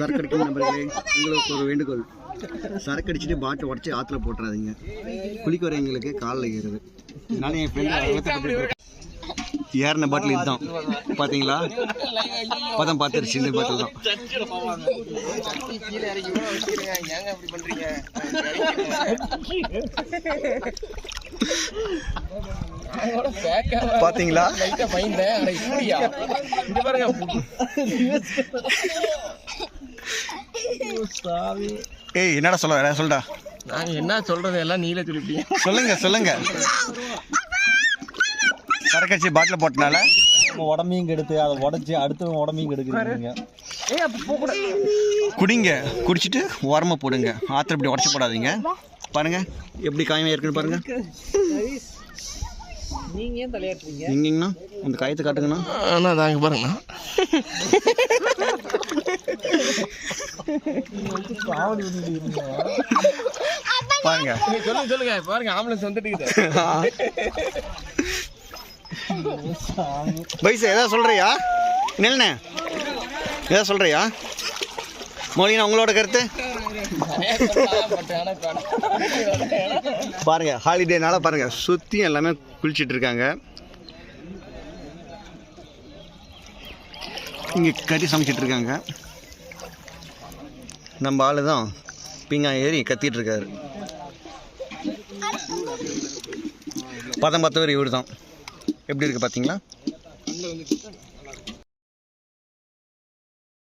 சரக்கு அடிக்கும் நண்பர்களே உங்களுக்கு ஒரு வேண்டுகோள். சரக்கு அடிச்சுட்டு பாட்டில் உடச்சி ஆற்றுல போட்டுறாதீங்க. குளிக்க வரவங்களுக்கு காலில் ஏறுது. நானும் என் ஃப்ரெண்டு ஏறின பாட்டில் இதுதான். பார்த்தீங்களா பதம் பார்த்துருச்சு இந்த பாட்டில் தான். கீழே பாருங்க ஏய் என்னடா சொல்ல என்ன சொல்டா நாங்க என்ன சொல்றது? எல்லாம் நீல சொல்லிட்டீங்க சொல்லுங்க சொல்லுங்க. சரக்கு அடிச்சு பாட்டில் போட்டனால உடம்பையும் கெடுத்து அதை உடச்சி அடுத்தவங்க உடம்பையும் கெடுக்குறீங்க குடிங்க. குடிச்சிட்டு ஓரமாக போடுங்க. ஆற்றுல இப்படி உடச்சி போடாதீங்க. பாருங்க எப்படி காயமாக இருக்குன்னு பாருங்க. நீங்க ஏன் தலையாட்டுறீங்க? எங்கேங்கண்ணா அந்த காயத்தை காட்டுங்கண்ணா. ஆனா தாங்க பாருங்கண்ணா காவடி பண்ணிட்டு பாருங்க. சொல்லுங்க சொல்லுங்க. பாருங்க ஆம்புலன்ஸ் வந்துட்டு பைசா ஏதாவது சொல்கிறியா நில்ண்ணே ஏதாவது சொல்கிறியா மொழினா உங்களோட கருத்து? பாருங்க ஹாலிடேனால பாருங்க சுற்றி எல்லாமே குளிச்சிட்டு இருக்காங்க. இங்கே கறி சமைச்சிட்டு இருக்காங்க. நம்ம ஆள் தான். பீங்காய் ஏறி கத்திகிட்ருக்காரு பதம் பார்த்தவர் இவர் தான் எப்படி இருக்குது பார்த்தீங்களா